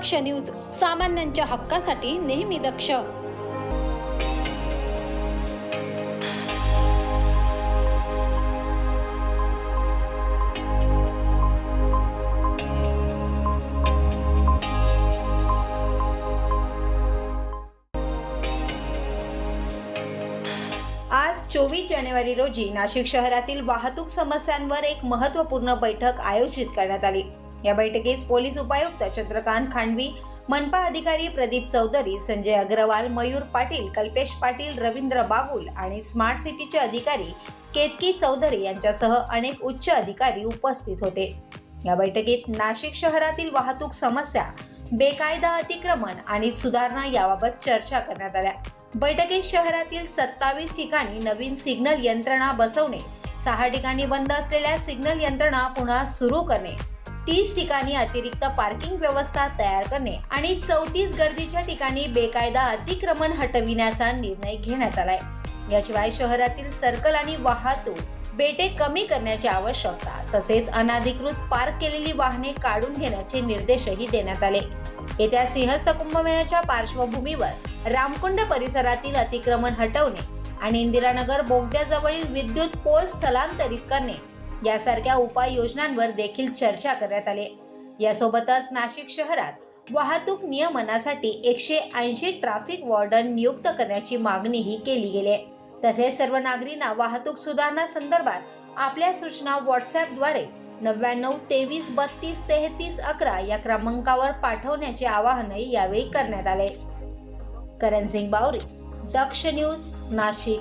दक्ष news सामान्यांच्या हक्कासाठी नेहमी दक्ष. आज चोवीस जानेवारी रोजी नाशिक शहरातील वाहतूक समस्यांवर एक महत्त्वपूर्ण बैठक आयोजित करण्यात आली. या बैठकीस पोलीस उपायुक्त चंद्रकांत खांडवी मनपा अधिकारी प्रदीप चौधरी संजय अग्रवाल मयूर पाटील कल्पेश पाटील रवींद्र बागुल आणि स्मार्ट सिटीचे अधिकारी केतकी चौधरी यांच्यासह अनेक उच्च अधिकारी उपस्थित होते. या बैठकीत नाशिक शहरातील वाहतूक समस्या बेकायदा अतिक्रमण आणि सुधारणा याबाबत चर्चा करण्यात आल्या. बैठकीत शहरातील सत्तावीस ठिकाणी नवीन सिग्नल यंत्रणा बसवणे सहा ठिकाणी बंद असलेल्या सिग्नल यंत्रणा पुन्हा सुरू करणे तीस ठिकाणी अतिरिक्त पार्किंग व्यवस्था तयार करणे आणि चौतीस गर्दीच्या ठिकाणी बेकायदा अतिक्रमण हटविण्याचा निर्णय घेण्यात आलाय. याशिवाय शहरातील सर्कल आणि वाहतूक बेटे कमी करण्याची आवश्यकता तसेच अनाधिकृत पार्क केलेली वाहने काढून घेण्याचे निर्देशही देण्यात आले. येत्या सिंहस्थ कुंभमेळ्याच्या पार्श्वभूमीवर रामकुंड परिसरातील अतिक्रमण हटवणे आणि इंदिरानगर बोगद्याजवळील विद्युत पोल स्थलांतरित करणे यासारख्या उपाययोजनांवर देखील चर्चा करण्यात आली. यासोबतच नाशिक शहरात वाहतूक नियमनासाठी एकशे ऐंशी ट्रॅफिक वॉर्डन नियुक्त करण्याची मागणीही केली गेली. तसेच सर्व नागरिकांना वाहतूक सुधारणा संदर्भात आपल्या सूचना व्हॉट्सअपद्वारे नव्याण्णव तेवीस बत्तीस तेहतीस अकरा या क्रमांकावर पाठवण्याचे आवाहनही यावेळी करण्यात आले. करण सिंग बावरी दक्ष न्यूज नाशिक.